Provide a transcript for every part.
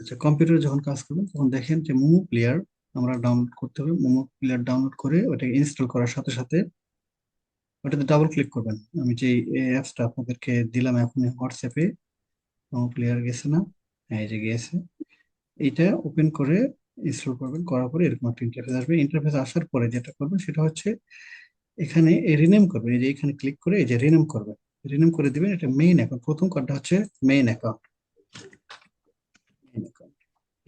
আচ্ছা কম্পিউটারে যখন কাজ করবেন, তখন দেখেন যে মোমো প্লেয়ার আমরা ডাউনলোড করতে হবে। মোমো প্লেয়ার ডাউনলোড করে ওটাকে ইনস্টল করার সাথে সাথে ওটাতে ডাবল ক্লিক করবেন। আমি যে অ্যাপসটা আপনাদেরকে দিলাম এখন হোয়াটসঅ্যাপে মোমো প্লেয়ার গেছে না? হ্যাঁ এই যে গেছে। এইটা ওপেন করে ইনস্টল করবেন, করার পরে এরকম একটা ইন্টারফেস আসবে। ইন্টারফেস আসার পরে যেটা করবেন, সেটা হচ্ছে এখানে রিনেম করবেন। এই যে এখানে ক্লিক করে এই যে রিনেম করবেন। রিনেম করে দিবেন, এটা মেইন অ্যাকাউন্ট প্রথম কার্ডটা হচ্ছে মেইন অ্যাকাউন্ট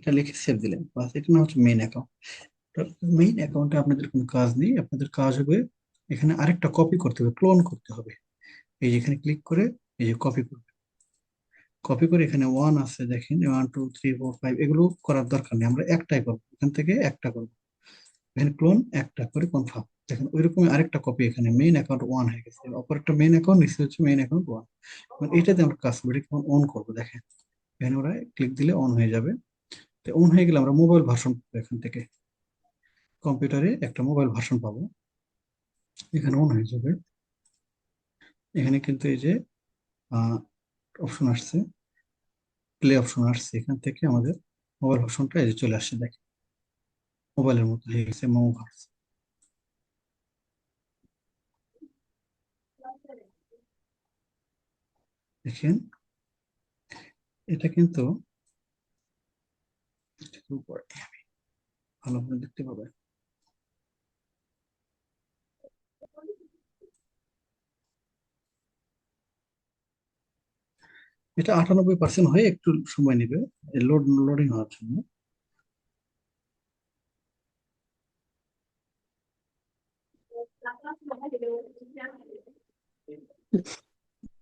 এটা লিখে সেভ দিলেন। বাস এটা না হচ্ছে মেইন অ্যাকাউন্ট মেইন অ্যাকাউন্টে আপনাদের কোনো কাজ নেই। আপনাদের কাজ হবে এখানে আরেকটা কপি করতে হবে ক্লোন করতে হবে। এই যে এখানে ক্লিক করে এই যে কপি করবে। কপি করে এখানে ওয়ান আছে, দেখেন one two three four five এগুলো করার দরকার নেই। আমরা একটাই করব এখান থেকে একটা করব এখানে ক্লোন একটা করে কনফার্ম দেখেন ওইরকম আরেকটা কপি এখানে মেইন অ্যাকাউন্ট ওয়ান হয়ে গেছে। অপর একটা মেইন অ্যাকাউন্ট নিচে হচ্ছে মেইন অ্যাকাউন্ট ওয়ান এটাতে আমরা কাজ করব, এটা অন করব, দেখেন। এখানে ওরা ক্লিক দিলে অন হয়ে যাবে। তো অন হয়ে গেলে আমরা মোবাইল ভার্সন এখান থেকে কম্পিউটারে একটা মোবাইল ভার্সন পাবো। এখানে অন হয়ে যাবে। এখানে কিন্তু এই যে অপশন আসছে। প্লে অপশন আসছে। এখান থেকে আমাদের মোবাইল ভার্সনটা এই যে চলে আসছে, দেখেন। মোবাইলের মতো হয়ে গেছে মোমো ভার্স দেখেন, এটা কিন্তু উপরে ভালোভাবে দেখতে পাবেন এটা আটানব্বই পার্সেন্ট হয়ে একটু সময় নেবে। লোড লোডিং হওয়ার জন্য।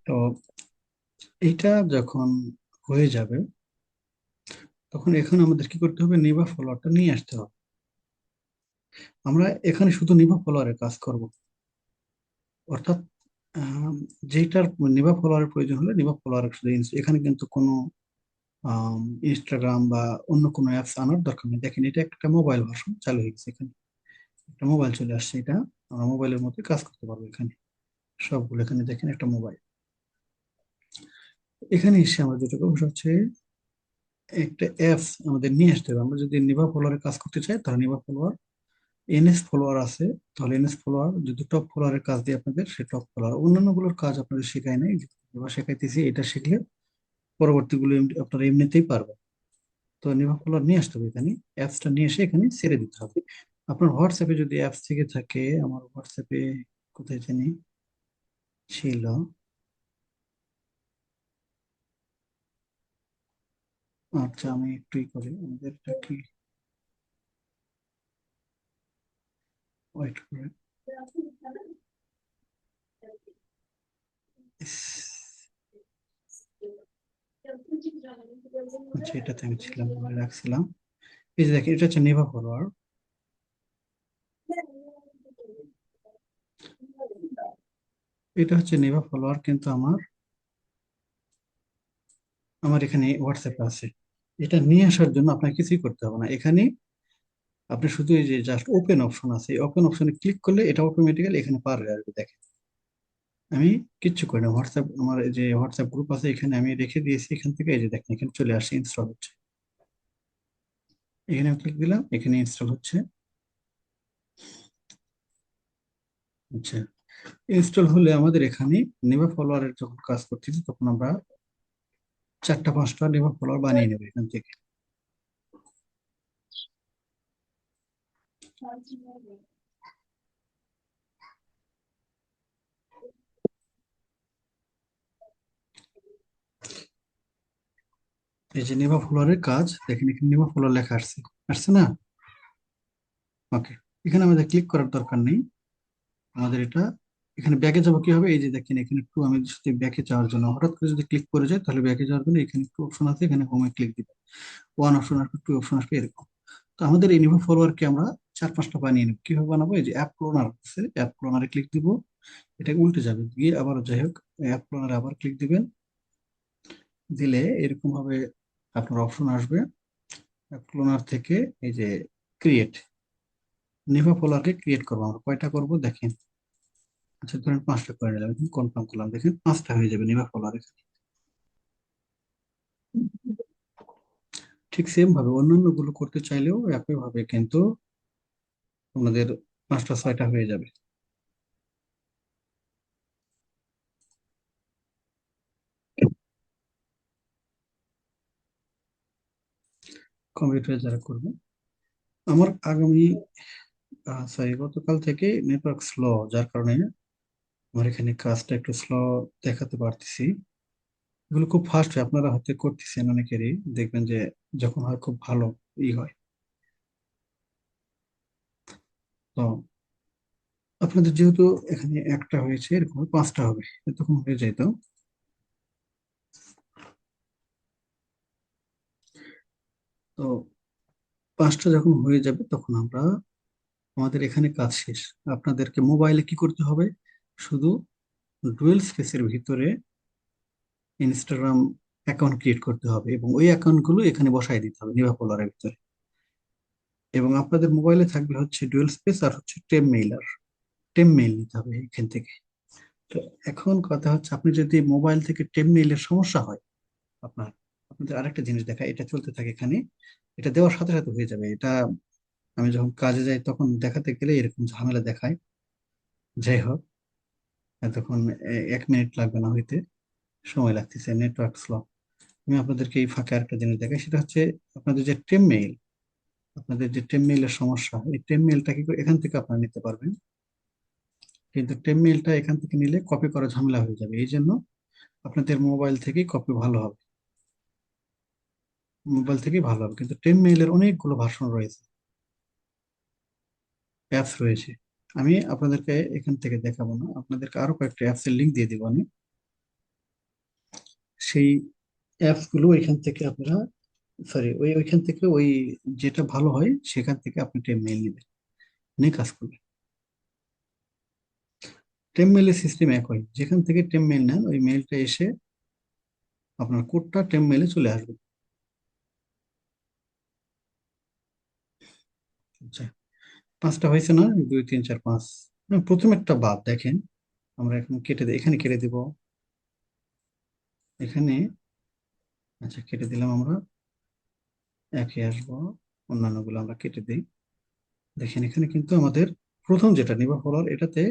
তো এইটা যখন হয়ে যাবে তখন এখানে আমাদের কি করতে হবে? নিভা ফলোয়ারটা নিয়ে আসতে হবে। আমরা এখানে শুধু নিভা ফলোয়ারের কাজ করব। অর্থাৎ যেটার নিভা ফলোয়ারের প্রয়োজন হলে নিভা ফলোয়ার শুধু এখানে কিন্তু কোনো ইনস্টাগ্রাম বা অন্য কোনো অ্যাপস আনার দরকার নেই। দেখেন, এটা একটা মোবাইল ভার্সন চালু হয়ে গেছে এখানে। একটা মোবাইল চলে আসছে এটা। আমরা মোবাইলের মধ্যে কাজ করতে পারব এখানে। সবগুলো এখানে দেখেন একটা মোবাইল এখানে এসে আমরা যেটা হচ্ছে একটা অ্যাপস আমাদের নিয়ে আসতে হবে। আমরা যদি নিভা ফলোয়ারে কাজ করতে চাই, তাহলে নিভা ফলোয়ার এনএস ফলোয়ার আছে, তাহলে এনএস ফলোয়ার যদি টপ ফলোয়ারের কাজ দিয়ে আপনাদের, সে টপ ফলোয়ার অন্যান্যগুলোর কাজ আপনাদের শেখায় নাই এবার শেখাইতেছি, এটা শিখলে পরবর্তীগুলো আপনারা এমনিতেই পারবেন। তো নিভা ফলোয়ার নিয়ে আসতে হবে এখানে অ্যাপসটা নিয়ে এসে এখানে ছেড়ে দিতে হবে। আপনার হোয়াটসঅ্যাপে যদি অ্যাপস থেকে থাকে, আমার হোয়াটসঅ্যাপে কোথায় জানি, ছিল। আচ্ছা আমি একটুই করি। আমাদের এটা কি? ওয়েট করে। আচ্ছা এটাতে আমি ছিলাম রাখছিলাম। এই যে দেখেন, এটা হচ্ছে নেভা ফলোয়ার এটা হচ্ছে নেভা ফলোয়ার কিন্তু আমার আমার এখানে হোয়াটসঅ্যাপে আছে। এটা নিয়ে আসার জন্য আপনাকে কিছুই করতে হবে না। এখানে আপনি শুধু এই যে জাস্ট ওপেন অপশন আছে ওপেন অপশনে ক্লিক করলে এটা অটোমেটিক্যালি এখানে পার আসবে, দেখেন। আমি কিচ্ছু করি না। হোয়াটসঅ্যাপ আমার যে হোয়াটসঅ্যাপ গ্রুপ আছে, এখানে আমি রেখে দিয়েছি, এখান থেকে এই যে দেখেন, এখানে চলে আসে ইনস্টল হচ্ছে। এখানে ক্লিক দিলাম, এখানে ইনস্টল হচ্ছে। আচ্ছা। ইনস্টল হলে আমাদের এখানে নেভা ফলোয়ারের যখন কাজ করতেছি, তখন আমরা চারটা, পাঁচটা নেভা ফলোয়ার বানিয়ে নেবে এখান থেকে। এই যে নেভা ফলোয়ারের কাজ, দেখেন এখানে নেভা ফলোয়ার লেখা আসছে। আসছে না? ওকে এখানে আমাদের ক্লিক করার দরকার নেই। আমাদের এটা এখানে ব্যাকে যাব কি হবে এই যে দেখেন, এখানে একটু আমি যদি ব্যাকে যাওয়ার জন্য হঠাৎ করে যদি ক্লিক করে যায় তাহলে ব্যাকে যাওয়ার জন্য এখানে একটু অপশন আছে, এখানে হোমে ক্লিক দিবে ওয়ান অপশন আসবে টু অপশন আসবে এরকম। তো আমাদের এই নিভো ফলোয়ারকে আমরা চার পাঁচটা বানিয়ে নেব। কীভাবে বানাবো? এই যে অ্যাপ ক্লোনার আছে অ্যাপ ক্লোনারে ক্লিক দিব। এটা উল্টে যাবে। গিয়ে আবার যাই হোক অ্যাপ ক্লোনারে আবার ক্লিক দিবেন। দিলে এরকম ভাবে আপনার অপশন আসবে। অ্যাপ ক্লোনার থেকে এই যে ক্রিয়েট নিভা ফলোয়ারকে ক্রিয়েট করব আমরা। কয়টা করব? দেখেন। আচ্ছা ধরেন পাঁচটা করে নিলাম কনফার্ম করলাম, দেখেন পাঁচটা হয়ে যাবে নিভা ফলোয়ার এখানে ঠিক সেম ভাবে অন্যান্যগুলো করতে চাইলেও একই ভাবে কিন্তু আমাদের পাঁচটা, ছয়টা হয়ে যাবে। কম্পিউটারে যারা করবে, আমার আগামী সরি গতকাল থেকে নেটওয়ার্ক স্লো যার কারণে আমার এখানে কাজটা একটু স্লো দেখাতে পারতেছি। এগুলো খুব ফাস্ট হয়, আপনারা হয়তো করতেছেন অনেকেরই। দেখবেন যে যখন হয় খুব ভালো ই হয়। তো আপনাদের যেহেতু এখানে একটা হয়েছে, এরকম পাঁচটা হবে তখন হয়ে যেত তো। পাঁচটা যখন হয়ে যাবে তখন আমরা আমাদের এখানে কাজ শেষ। আপনাদেরকে মোবাইলে কি করতে হবে? শুধু ডুয়েল স্পেসের ভিতরে ইনস্টাগ্রাম অ্যাকাউন্ট ক্রিয়েট করতে হবে এবং ওই অ্যাকাউন্টগুলো এখানে বসাই দিতে হবে নিভা পোলারের ভিতরে। এবং আপনাদের মোবাইলে থাকবে হচ্ছে ডুয়েল স্পেস আর হচ্ছে টেম মেইলার টেম মেইল নিতে হবে এখান থেকে। তো এখন কথা হচ্ছে আপনি যদি মোবাইল থেকে টেম মেইলের সমস্যা হয়, আপনার, আপনাদের আরেকটা জিনিস দেখা, এটা চলতে থাকে এখানে। এটা দেওয়ার সাথে সাথে হয়ে যাবে। এটা আমি যখন কাজে যাই তখন দেখাতে গেলে এরকম ঝামেলা দেখায়। যাই হোক। এতক্ষণ এক মিনিট লাগবে না হইতে। সময় লাগতেছে নেটওয়ার্ক স্লো আমি আপনাদেরকে এই ফাঁকে আরেকটা জিনিস দেখাই, সেটা হচ্ছে আপনাদের যে টেম মেইল আপনাদের যে টেম মেইলের সমস্যা, এই টেম মেইলটা কি এখান থেকে আপনারা নিতে পারবেন। কিন্তু টেম মেইলটা এখান থেকে নিলে কপি করা ঝামেলা হয়ে যাবে। এই জন্য আপনাদের মোবাইল থেকেই কপি ভালো হবে। মোবাইল থেকেই ভালো হবে। কিন্তু টেম মেইলের অনেকগুলো ভার্সন রয়েছে। অ্যাপস রয়েছে। আমি আপনাদেরকে এখান থেকে দেখাবো না। আপনাদেরকে আরও কয়েকটা অ্যাপস এর লিংক দিয়ে দিব আমি। সেই অ্যাপসগুলো এখান থেকে আপনারা সরি ওই, ওইখান থেকে ওই যেটা ভালো হয়, সেখান থেকে আপনি টেম মেল নেবেন। নিয়ে কাজ করবেন। টেম মেইলের সিস্টেম একই। যেখান থেকে টেম মেল নেন, ওই মেলটা এসে আপনার কোডটা টেম মেলে চলে আসবে। আচ্ছা। পাঁচটা হয়েছে না? দুই, তিন, চার, পাঁচ। প্রথম একটা বাদ, দেখেন। আমরা এখন কেটে এখানে কেটে দিব। এখানে আচ্ছা কেটে দিলাম আমরা। একে আসব। অন্যান্যগুলো আমরা কেটে দিই। দেখেন, এখানে কিন্তু আমাদের প্রথম যেটা নিবা ফলার এটাতে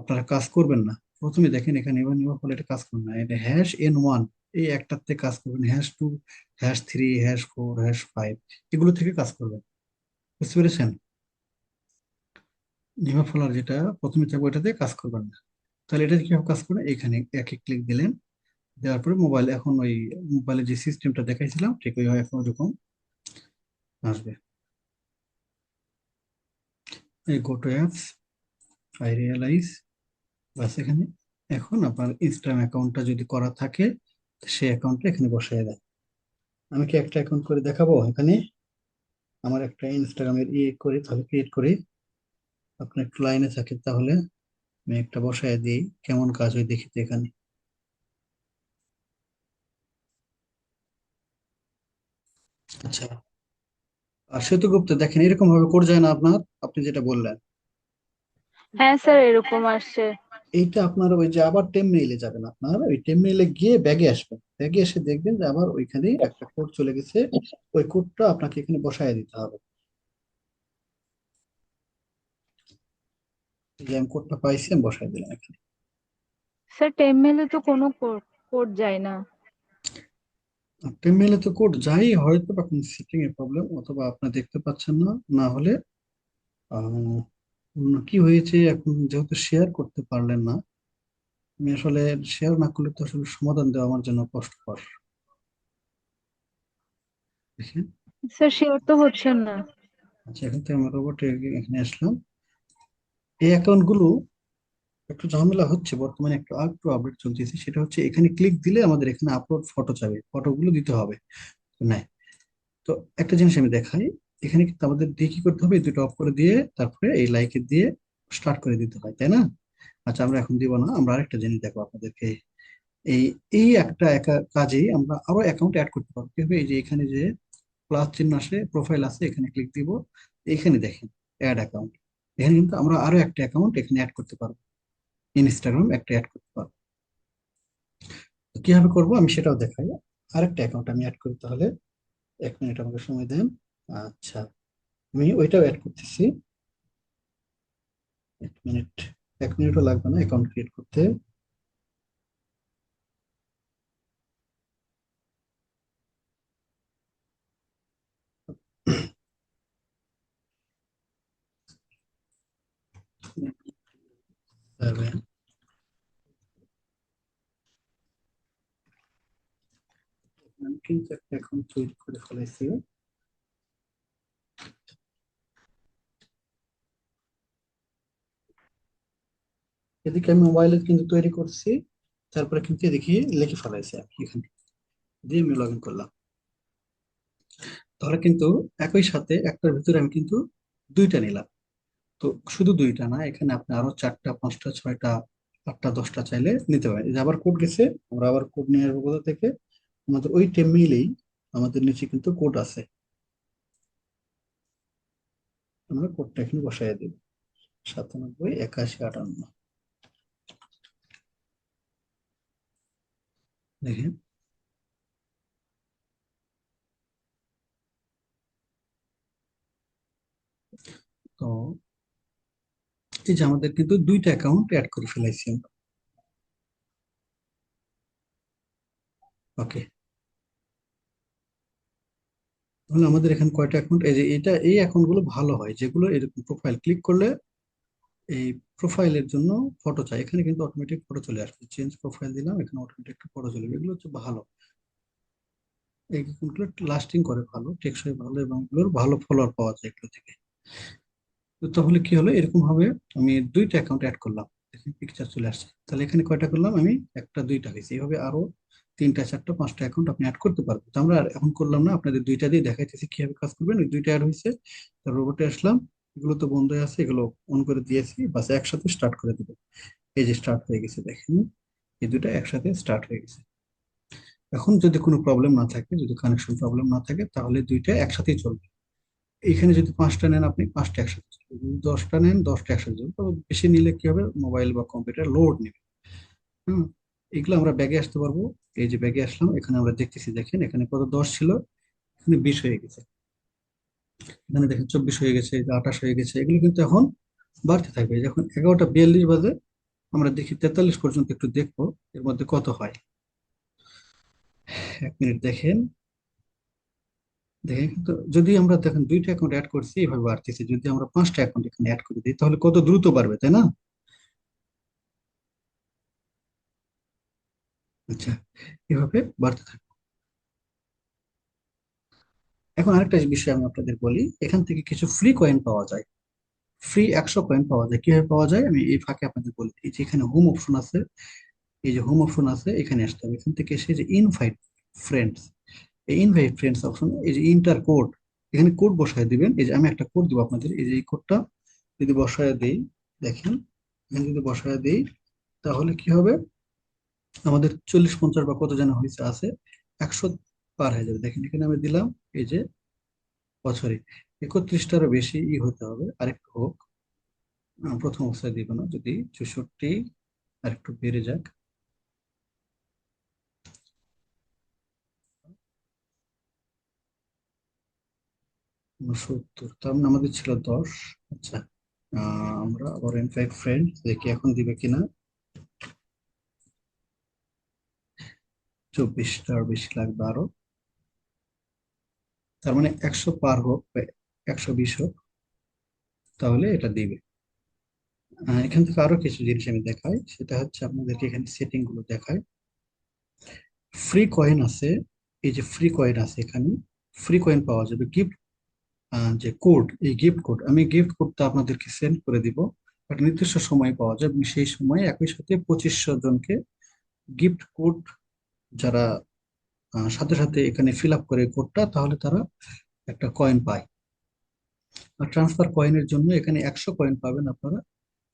আপনারা কাজ করবেন না। প্রথমে দেখেন, এখানে নিবা নিবা ফল এটা কাজ করবেন না। এটা হ্যাশ এন ওয়ান এই একটাতে কাজ করবেন। Hash two hash three hash four hash five এগুলো থেকে কাজ করবেন। বুঝতে পেরেছেন? নিমা ফলার যেটা প্রথমে থাকবে ওটাতে কাজ করবেন না। তাহলে এটা কীভাবে কাজ করবেন? এখানে একে ক্লিক দিলেন। দেওয়ার পরে মোবাইল এখন ওই মোবাইলে যে সিস্টেমটা দেখাইছিলাম, ঠিক ওই এখন ওরকম আসবে। এই go to apps I realise বাস এখানে। এখন আপনার ইনস্টাগ্রাম অ্যাকাউন্টটা যদি করা থাকে সেই অ্যাকাউন্টটা এখানে বসায় দেয় আমি কি একটা অ্যাকাউন্ট করে দেখাবো এখানে? আমার একটা ইনস্টাগ্রামের ইয়ে করে তাহলে ক্রিয়েট করি। আপনি একটু লাইনে থাকেন তাহলে আমি একটা বসায় দিই, কেমন কাজ হয় দেখি তো এখানে। আচ্ছা। আর সেতু গুপ্ত দেখেন এরকম ভাবে করে যায় না আপনার? আপনি যেটা বললেন। হ্যাঁ স্যার, এরকম আসছে। এইটা আপনার ওই যে আবার টেম মেইলে যাবেন আপনার ওই টেম মেইলে গিয়ে ব্যাগে আসবেন। ব্যাগে এসে দেখবেন যে আবার ওইখানে একটা কোড চলে গেছে ওই কোডটা আপনাকে এখানে বসায় দিতে হবে। যে আমি কোডটা পাইছি আমি বসায় দিলাম এখানে। স্যার টেমমেলে তো কোনো কোড যায় না। টেমমেইলে তো কোড যাই হয়তো বা কোনো সেটিং এর প্রবলেম অথবা আপনি দেখতে পাচ্ছেন না। না হলে আহ, কি হয়েছে এখন যেহেতু শেয়ার করতে পারলেন না আমি আসলে শেয়ার না করলে তো আসলে সমাধান দেওয়া আমার জন্য কষ্টকর। দেখেন। স্যার শেয়ার তো হচ্ছে না। আচ্ছা এখন থেকে আমরা রোবট এখানে আসলাম। এই অ্যাকাউন্টগুলো একটু ঝামেলা হচ্ছে বর্তমানে একটু একটু আপডেট চলতেছে সেটা হচ্ছে এখানে ক্লিক দিলে আমাদের এখানে আপলোড ফটো চাবে ফটোগুলো দিতে হবে। নাই। তো একটা জিনিস আমি দেখাই এখানে কিন্তু আমাদের দিয়ে কি করতে হবে? দুটো অফ করে দিয়ে তারপরে এই লাইকে দিয়ে স্টার্ট করে দিতে হয়, তাই না? আচ্ছা আমরা এখন দিব না, আমরা আরেকটা জিনিস দেখো আপনাদেরকে। এই এই একটা একা কাজেই আমরা আরও অ্যাকাউন্ট অ্যাড করতে পারব। কীভাবে এই যে এখানে যে প্লাস চিহ্ন আসে প্রোফাইল আছে এখানে ক্লিক দিব। এখানে দেখেন অ্যাড অ্যাকাউন্ট এখানে কিন্তু আমরা আরও একটা অ্যাকাউন্ট এখানে অ্যাড করতে পারব। ইনস্টাগ্রাম একটা অ্যাড করতে পারব। কীভাবে করব? আমি সেটাও দেখাই। আরেকটা অ্যাকাউন্ট আমি অ্যাড করি তাহলে। এক মিনিট আমাকে সময় দেন। আচ্ছা আমি ওইটাও অ্যাড করতেছি। এক মিনিট এক মিনিটও লাগবে না অ্যাকাউন্ট ক্রিয়েট করতে। আমি কিন্তু একটা অ্যাকাউন্ট তৈরি করে ফেলেছি এদিকে আমি মোবাইলে কিন্তু তৈরি করছি, তারপরে কিন্তু এদিকে লিখে ফেলাইছি এখানে। দিয়ে আমি লগ ইন করলাম। তাহলে কিন্তু একই সাথে একটার ভিতরে আমি কিন্তু দুইটা নিলাম। তো শুধু দুইটা না, এখানে আপনি আরও চারটা, পাঁচটা, ছয়টা, আটটা, দশটা চাইলে নিতে পারেন। যে আবার কোড গেছে, আমরা আবার কোড নিয়ে আসব কোথা থেকে? আমাদের ওই টেবিলেই আমাদের নিচে কিন্তু কোড আছে। আমরা কোডটা এখানে বসাই দেব। সাতানব্বই, একাশি, আটান্ন। দেখেন তো এই যে আমাদের কিন্তু দুইটা অ্যাকাউন্ট অ্যাড করে ফেলাইছি ওকে তাহলে আমাদের এখানে কয়টা অ্যাকাউন্ট এই যে এটা, এই অ্যাকাউন্টগুলো ভালো হয়, যেগুলো এরকম প্রোফাইল ক্লিক করলে এই প্রোফাইলের জন্য ফটো চাই। এখানে কিন্তু অটোমেটিক ফটো চলে আসবে। চেঞ্জ প্রোফাইল দিলাম, এখানে অটোমেটিক ফটো চলে এগুলো হচ্ছে ভালো। এই অ্যাকাউন্টগুলো লাস্টিং করে ভালো, টেকসই ভালো এবং এগুলোর ভালো ফলোয়ার পাওয়া যায় এগুলো থেকে। তো তাহলে কি হলো? এরকম ভাবে আমি দুইটা অ্যাকাউন্ট অ্যাড করলাম। দেখেন পিকচার চলে আসছে। তাহলে এখানে কয়টা করলাম আমি? একটা, দুইটা হয়েছে। এইভাবে আরও তিনটা, চারটা, পাঁচটা অ্যাকাউন্ট আপনি অ্যাড করতে পারবেন। তো আমরা এখন করলাম না। আপনাদের দুইটা দিয়ে দেখাইতেছি কীভাবে কাজ করবেন। ওই দুইটা অ্যাড হয়েছে। তার রোবটে আসলাম। এগুলো তো বন্ধ হয়ে আছে, এগুলো অন করে দিয়েছি, বাস একসাথে স্টার্ট করে দেবো। এই যে স্টার্ট হয়ে গেছে, দেখেন, এই দুটো একসাথে স্টার্ট হয়ে গেছে। এখন যদি কোনো প্রবলেম না থাকে, যদি কানেকশন প্রবলেম না থাকে, তাহলে দুইটা একসাথেই চলবে। এখানে যদি পাঁচটা নেন আপনি, পাঁচটা একসাথে চলবে। যদি দশটা নেন, দশটা একসাথে চলবে। তবে বেশি নিলে কি হবে? মোবাইল বা কম্পিউটার লোড নেবে। হুম? এগুলো আমরা ব্যাগে আসতে পারব। এই যে ব্যাগে আসলাম, এখানে আমরা দেখতেছি, দেখেন, এখানে কত? দশ ছিল, এখানে বিশ হয়ে গেছে। এখানে দেখেন চব্বিশ হয়ে গেছে আঠাশ হয়ে গেছে, এগুলো কিন্তু এখন বাড়তে থাকবে। যখন এগারোটা বিয়াল্লিশ বাজে, আমরা দেখি তেতাল্লিশ পর্যন্ত একটু দেখব এর মধ্যে কত হয়। এক মিনিট দেখেন। দেখেন কিন্তু যদি আমরা দেখেন দুইটা অ্যাকাউন্ট অ্যাড করছি, এইভাবে বাড়তেছে। যদি আমরা পাঁচটা অ্যাকাউন্ট এখানে অ্যাড করে দিই, তাহলে কত দ্রুত বাড়বে, তাই না? আচ্ছা এভাবে বাড়তে থাকবে। এখন আরেকটা বিষয় আমি আপনাদের বলি, এখান থেকে কিছু ফ্রি কয়েন পাওয়া যায়। ফ্রি একশো কয়েন পাওয়া যায়। কীভাবে পাওয়া যায়? আমি এই ফাঁকে আপনাদের বলি এই যে এখানে হোম অপশন আছে, এই যে হোম অপশন আছে, এখানে আসতে হবে। এখান থেকে এসে যে ইনভাইট ফ্রেন্ডস এই ইনভাইট ফ্রেন্ডস অপশন এই যে ইন্টার কোড এখানে কোড বসায় দিবেন। এই যে আমি একটা কোড দিব আপনাদের। এই যে এই কোডটা যদি বসায় দেই, দেখেন, এখানে যদি বসায় দেই, তাহলে কি হবে? আমাদের চল্লিশ পঞ্চাশ বা কত যেন হয়েছে আছে, একশো পার হয়ে যাবে। দেখেন, এখানে আমি দিলাম এই যে বছরে একত্রিশটারও বেশি ই হতে হবে। আরেকটু হোক প্রথম অবস্থায় দিব না, যদি চৌষট্টি আরেকটু বেড়ে যাক। উনসত্তর, তার মানে আমাদের ছিল দশ। আচ্ছা আমরা আবার ইনফ্যাক্ট ফ্রেন্ড দেখি এখন দিবে কিনা। চব্বিশটার বেশি লাগবে আরও। তার মানে একশো পার হোক বা একশো বিশ হোক, তাহলে এটা দিবে। এখান থেকে আরও কিছু জিনিস আমি দেখাই, সেটা হচ্ছে আপনাদেরকে এখানে সেটিংগুলো দেখায় ফ্রি কয়েন আছে, এই যে ফ্রি কয়েন আছে এখানে ফ্রি কয়েন পাওয়া যাবে গিফট যে কোড এই গিফট কোড আমি গিফট কোডটা আপনাদেরকে সেন্ড করে দিব একটা নির্দিষ্ট সময় পাওয়া যায় এবং সেই সময় একই সাথে পঁচিশশো জনকে গিফট কোড যারা সাথে সাথে এখানে ফিল আপ করে কোডটা তাহলে তারা একটা কয়েন পায়। আর ট্রান্সফার কয়েনের জন্য এখানে একশো কয়েন পাবেন আপনারা।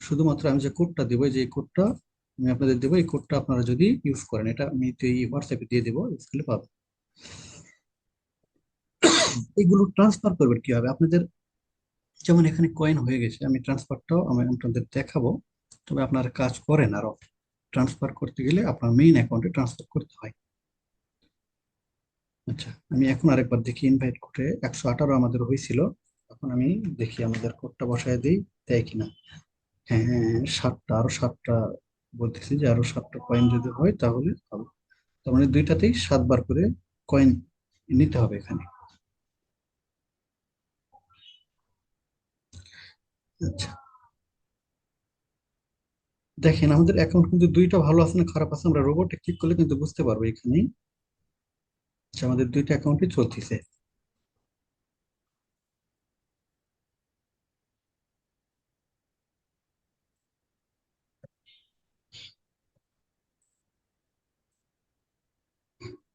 শুধুমাত্র আমি যে কোডটা দেবো যে কোডটা আমি আপনাদের দেবো, এই কোডটা আপনারা যদি ইউজ করেন, এটা আমি এই হোয়াটসঅ্যাপে দিয়ে দেবো ইউজ করলে পাবেন। এগুলো ট্রান্সফার করবেন কীভাবে? আপনাদের যেমন এখানে কয়েন হয়ে গেছে, আমি ট্রান্সফারটাও আমি আপনাদের দেখাবো। তবে আপনারা কাজ করেন আরও। ট্রান্সফার করতে গেলে আপনার মেইন অ্যাকাউন্টে ট্রান্সফার করতে হয়। আচ্ছা আমি এখন আরেকবার দেখি ইনভাইট কোডে একশো আঠারো আমাদের হয়েছিল। এখন আমি দেখি আমাদের কোডটা বসায় দিই, দেয় কিনা। হ্যাঁ হ্যাঁ সাতটা, আরও সাতটা বলতেছি যে আরও সাতটা কয়েন যদি হয় তাহলে হবে তার মানে দুইটাতেই সাতবার করে কয়েন নিতে হবে এখানে। আচ্ছা। দেখেন, আমাদের অ্যাকাউন্ট কিন্তু দুইটা ভালো আছে না খারাপ আছে আমরা রোবটে ক্লিক করলে কিন্তু বুঝতে পারব এখানে যে আমাদের দুইটা অ্যাকাউন্টই চলতেছে।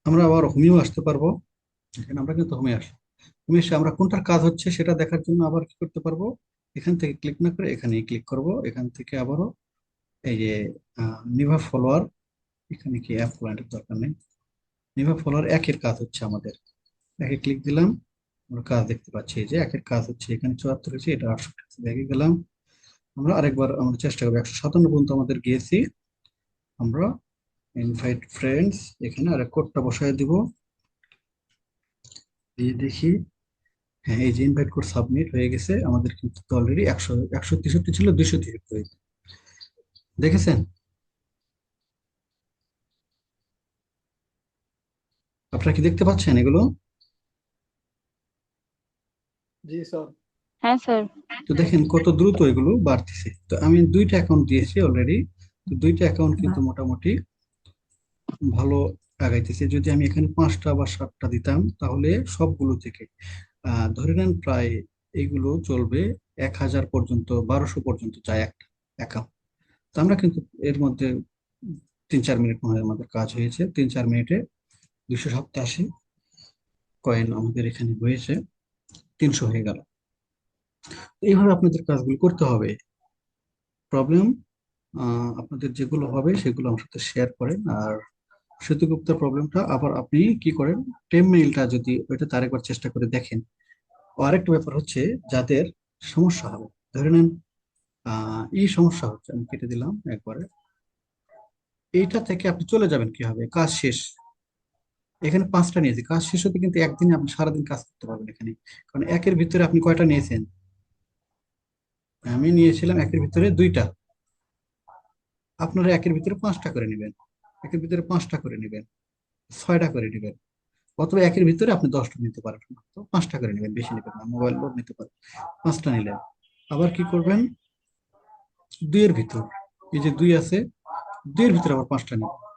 আমরা আবার হোমিও আসতে পারব। এখানে আমরা কিন্তু হোমে আসব। হোমে এসে আমরা কোনটার কাজ হচ্ছে সেটা দেখার জন্য আবার কি করতে পারব? এখান থেকে ক্লিক না করে এখানে ক্লিক করব। এখান থেকে আবারও এই যে নিভা ফলোয়ার এখানে কি অ্যাপ পয়েন্টের দরকার নেই? নিভা ফলোয়ার একের কাজ হচ্ছে আমাদের। একে ক্লিক দিলাম, আমরা কাজ দেখতে পাচ্ছি যে একের কাজ হচ্ছে এখানে চুয়াত্তর হয়েছে, এটা আটষট্টি দেখে গেলাম। আমরা আরেকবার, আমরা চেষ্টা করব, একশো সাতান্ন পর্যন্ত আমাদের গিয়েছি। আমরা ইনভাইট ফ্রেন্ডস এখানে আরেক কোডটা বসায় দিব। দিয়ে দেখি হ্যাঁ এই যে ইনভাইট কোড সাবমিট হয়ে গেছে, আমাদের কিন্তু অলরেডি একশো একশো তেষট্টি ছিল, দুইশো তেষট্টি। হয়েছে দেখেছেন? আপনারা কি দেখতে পাচ্ছেন এগুলো? জি স্যার। হ্যাঁ স্যার। তো দেখেন কত দ্রুত এগুলো বাড়তেছে। তো আমি দুইটা অ্যাকাউন্ট দিয়েছি অলরেডি তো দুইটা অ্যাকাউন্ট কিন্তু মোটামুটি ভালো আগাইতেছে। যদি আমি এখানে পাঁচটা বা সাতটা দিতাম তাহলে সবগুলো থেকে আহ ধরে নেন প্রায় এগুলো চলবে এক হাজার পর্যন্ত বারোশো পর্যন্ত যায় একটা অ্যাকাউন্ট তো আমরা কিন্তু এর মধ্যে তিন চার মিনিট মনে হয় আমাদের কাজ হয়েছে। তিন চার মিনিটে দুশো সপ্তাশি কয়েন আমাদের এখানে হয়েছে তিনশো হয়ে গেল। এইভাবে আপনাদের কাজগুলো করতে হবে। প্রবলেম আপনাদের যেগুলো হবে সেগুলো আমার সাথে শেয়ার করেন। আর সেতুগুপ্তার প্রবলেমটা আবার আপনি কি করেন? টেম মেইলটা যদি ওইটা তার একবার চেষ্টা করে দেখেন। আরেকটা ব্যাপার হচ্ছে যাদের সমস্যা হবে, ধরে নেন, আহ, এই সমস্যা হচ্ছে, আমি কেটে দিলাম একবারে। এইটা থেকে আপনি চলে যাবেন কি হবে কাজ শেষ। এখানে পাঁচটা নিয়েছি। কাজ শেষ হতে কিন্তু একদিনে আপনি সারাদিন কাজ করতে পারবেন এখানে। কারণ একের ভিতরে আপনি কয়টা নিয়েছেন? আমি নিয়েছিলাম একের ভিতরে দুইটা। আপনারা একের ভিতরে পাঁচটা করে নেবেন। একের ভিতরে পাঁচটা করে নেবেন। ছয়টা করে নেবেন। অথবা একের ভিতরে আপনি দশটা নিতে পারেন। তো পাঁচটা করে নেবেন, বেশি নেবেন না, মোবাইল লোড নিতে পারেন। পাঁচটা নিলেন। আবার কি করবেন? দুইয়ের ভিতর। এই যে দুই আছে, দুইয়ের ভিতরে আবার পাঁচটা নেবেন।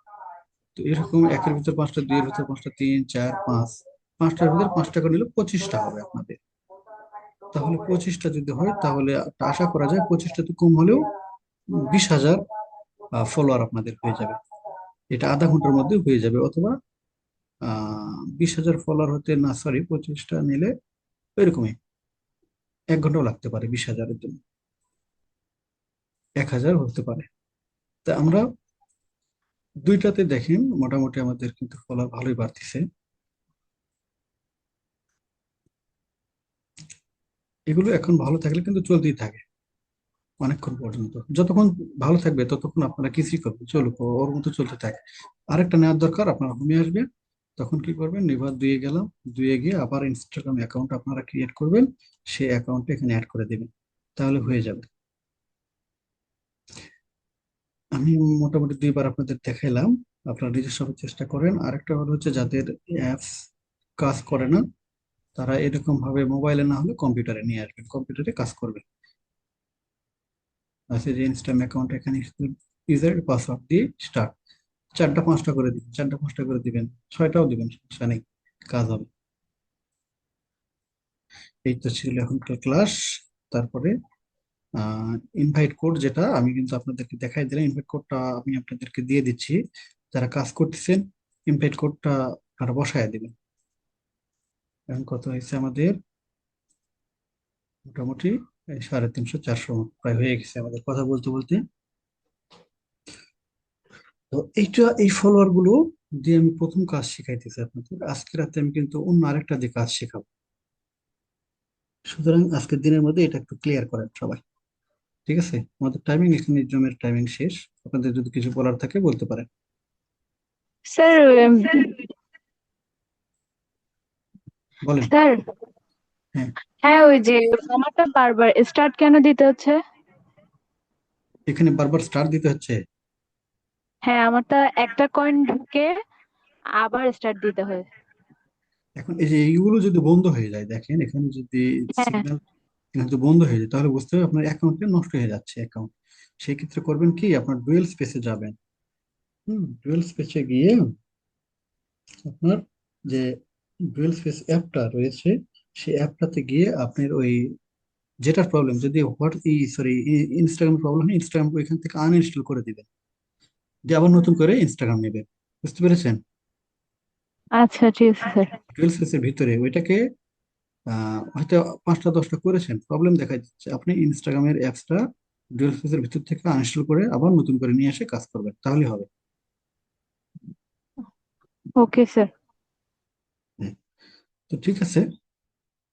তো এরকম একের ভিতর পাঁচটা, দুইয়ের ভিতর পাঁচটা, তিন, চার, পাঁচ, পাঁচটার ভিতরে পাঁচটা করে নিলে পঁচিশটা হবে আপনাদের। তাহলে পঁচিশটা যদি হয়, তাহলে আশা করা যায়, পঁচিশটা তো কম হলেও বিশ হাজার ফলোয়ার আপনাদের হয়ে যাবে। এটা আধা ঘণ্টার মধ্যে হয়ে যাবে অথবা বিশ হাজার ফলোয়ার হতে না সরি পঁচিশটা নিলে এরকমই এক ঘন্টাও লাগতে পারে বিশ হাজারের জন্য। এক হাজার হতে পারে। তা আমরা দুইটাতে দেখেন, মোটামুটি আমাদের কিন্তু ফলোয়ার ভালোই বাড়তেছে। এগুলো এখন ভালো থাকলে কিন্তু চলতেই থাকে অনেকক্ষণ পর্যন্ত। যতক্ষণ ভালো থাকবে, ততক্ষণ আপনারা কিছুই করবেন চলুক ওর মতো চলতে থাকে। আরেকটা নেওয়ার দরকার, আপনারা হোমে আসবে তখন কি করবেন? এবার দুয়ে গেলাম দুয়ে গিয়ে আবার ইনস্টাগ্রাম অ্যাকাউন্ট আপনারা ক্রিয়েট করবেন, সেই অ্যাকাউন্টে এখানে অ্যাড করে দেবেন, তাহলে হয়ে যাবে। আমি মোটামুটি দুইবার আপনাদের দেখাইলাম। আপনারা নিজস্ব চেষ্টা করেন। আরেকটা হলো হচ্ছে যাদের অ্যাপস কাজ করে না, তারা এরকম ভাবে মোবাইলে না হলে কম্পিউটারে নিয়ে আসবেন। কম্পিউটারে কাজ করবেন। আছে যে ইনস্টাম অ্যাকাউন্ট এখানে ইউজার পাসওয়ার্ড দিয়ে স্টার্ট চারটা পাঁচটা করে দিবেন, চারটা পাঁচটা করে দিবেন, ছয়টাও দিবেন, সমস্যা নেই, কাজ হবে। এই তো ছিল এখনকার ক্লাস তারপরে ইনভাইট কোড যেটা আমি কিন্তু আপনাদেরকে দেখাই দিলাম। ইনভাইট কোডটা আমি আপনাদেরকে দিয়ে দিচ্ছি। যারা কাজ করতেছেন ইনভাইট কোডটা আপনারা বসায় দিবেন। এখন কত হয়েছে আমাদের? মোটামুটি সাড়ে তিনশো চারশো প্রায় হয়ে গেছে আমাদের কথা বলতে বলতে। তো এইটা, এই ফলোয়ারগুলো দিয়ে আমি প্রথম কাজ শিখাইতেছি আপনাদের। আজকে রাতে আমি কিন্তু অন্য আরেকটা দিয়ে কাজ শেখাবো। সুতরাং আজকের দিনের মধ্যে এটা একটু ক্লিয়ার করেন সবাই। ঠিক আছে? আমাদের টাইমিং এখানে জমের টাইমিং শেষ। আপনাদের যদি কিছু বলার থাকে বলতে পারেন। স্যার বলেন। স্যার হ্যাঁ। ওই যে আমারটা বারবার স্টার্ট কেন দিতে হচ্ছে? এখানে বারবার স্টার দিতে হচ্ছে? হ্যাঁ আমারটা একটা কয়েন ঢুকে আবার স্টার্ট দিতে হয়। এখন এই যে এইগুলো যদি বন্ধ হয়ে যায় দেখেন এখানে যদি। সিগন্যাল যদি বন্ধ হয়ে যায় তাহলে বুঝতে হবে আপনার অ্যাকাউন্টে নষ্ট হয়ে যাচ্ছে অ্যাকাউন্ট সেই ক্ষেত্রে করবেন কি? আপনার ডুয়েল স্পেসে যাবেন। হুম ডুয়েল স্পেসে গিয়ে আপনার যে ডুয়েল স্পেস অ্যাপটা রয়েছে সেই অ্যাপটাতে গিয়ে আপনার ওই যেটার প্রবলেম যদি what uh sorry Instagram problem হয় ইনস্টাগ্রাম ওইখান থেকে আনইনস্টল করে দিবেন। দিয়ে আবার নতুন করে ইনস্টাগ্রাম নেবেন। বুঝতে পেরেছেন? আচ্ছা ঠিক আছে ডুয়েল স্পেসের ভিতরে ওইটাকে হয়তো পাঁচটা দশটা করেছেন। প্রবলেম দেখা যাচ্ছে আপনি ইনস্টাগ্রামের অ্যাপসটা ডুয়েল স্পেসের ভিতর থেকে আনইনস্টল করে আবার নতুন করে নিয়ে এসে কাজ করবেন তাহলে হবে। ওকে স্যার তো ঠিক আছে।